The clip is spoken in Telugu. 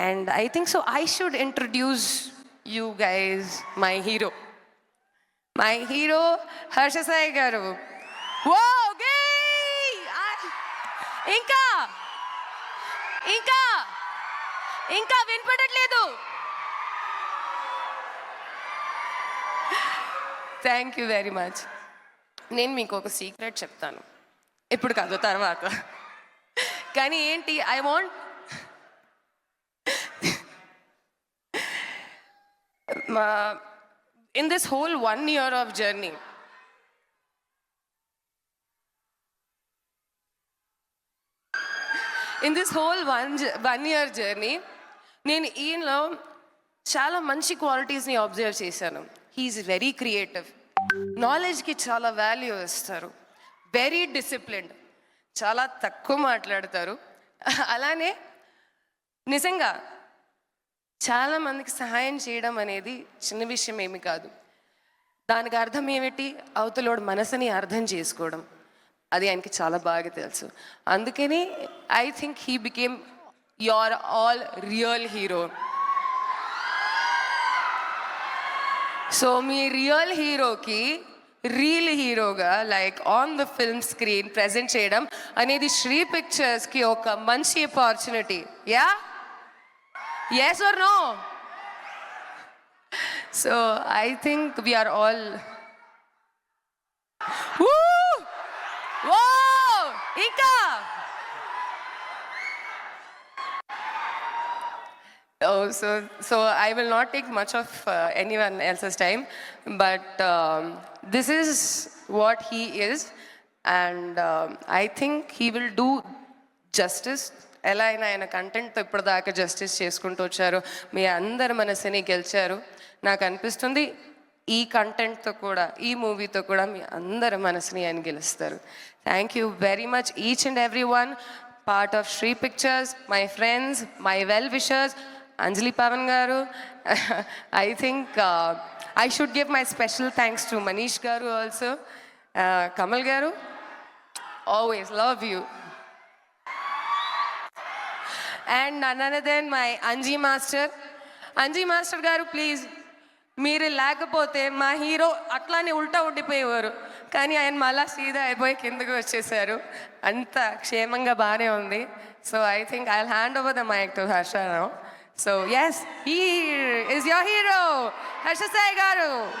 And I think so I should introduce you guys my hero my hero Harsha Sai garu ఓ ఇంకా ఇంకా ఇంకా వినపడట్లేదు థ్యాంక్ యూ వెరీ మచ్ నేను మీకు ఒక సీక్రెట్ చెప్తాను ఇప్పుడు కాదు తర్వాత కానీ ఏంటి I want in this whole one year of journey in this whole one one year journey నేను ఈయనలో చాలా మంచి క్వాలిటీస్ని అబ్జర్వ్ చేశాను. హీఈస్ వెరీ క్రియేటివ్ నాలెడ్జ్కి చాలా వాల్యూ ఇస్తారు. వెరీ డిసిప్లిన్డ్ చాలా తక్కువ మాట్లాడతారు. అలానే నిజంగా చాలా మందికి సహాయం చేయడం అనేది చిన్న విషయం ఏమి కాదు. దానికి అర్థం ఏమిటి? అవతలోడు మనసుని అర్థం చేసుకోవడం. అది ఆయనకి చాలా బాగా తెలుసు. అందుకని I think he became your all real hero so me real హీరోకి రీల్ హీరోగా like on the film screen present చేయడం అనేది శ్రీ పిక్చర్స్కి ఒక మంచి opportunity yeah Yes or no? So I think we are all. Woo! Wow! Ika. Oh, so, so I will not take much of uh, anyone else's time, but um, this is what he is, and um, I think he will do justice ఎలా అయినా ఆయన కంటెంట్తో ఇప్పటిదాకా జస్టిస్ చేసుకుంటూ వచ్చారు. మీ అందరి మనసుని గెలిచారు. నాకు అనిపిస్తుంది ఈ కంటెంట్తో కూడా ఈ మూవీతో కూడా మీ అందరి మనసుని ఆయన గెలుస్తారు. Thank you very much each and every one part of Sri pictures my friends my well wishers Anjali Pavan garu. I think I should give my special thanks to Manish garu also Kamal uh, garu. Always love you and none then my Anji master Anji master garu please మీరు లేకపోతే మా హీరో అట్లానే ఉల్టా ఉండిపోయేవారు. కానీ ఆయన మళ్ళా సీదా అయిపోయి కిందకు వచ్చేసారు. అంత క్షేమంగా బాగానే ఉంది. So I think I hand over the mic to Harsha so yes he is your hero Harsha Sai garu.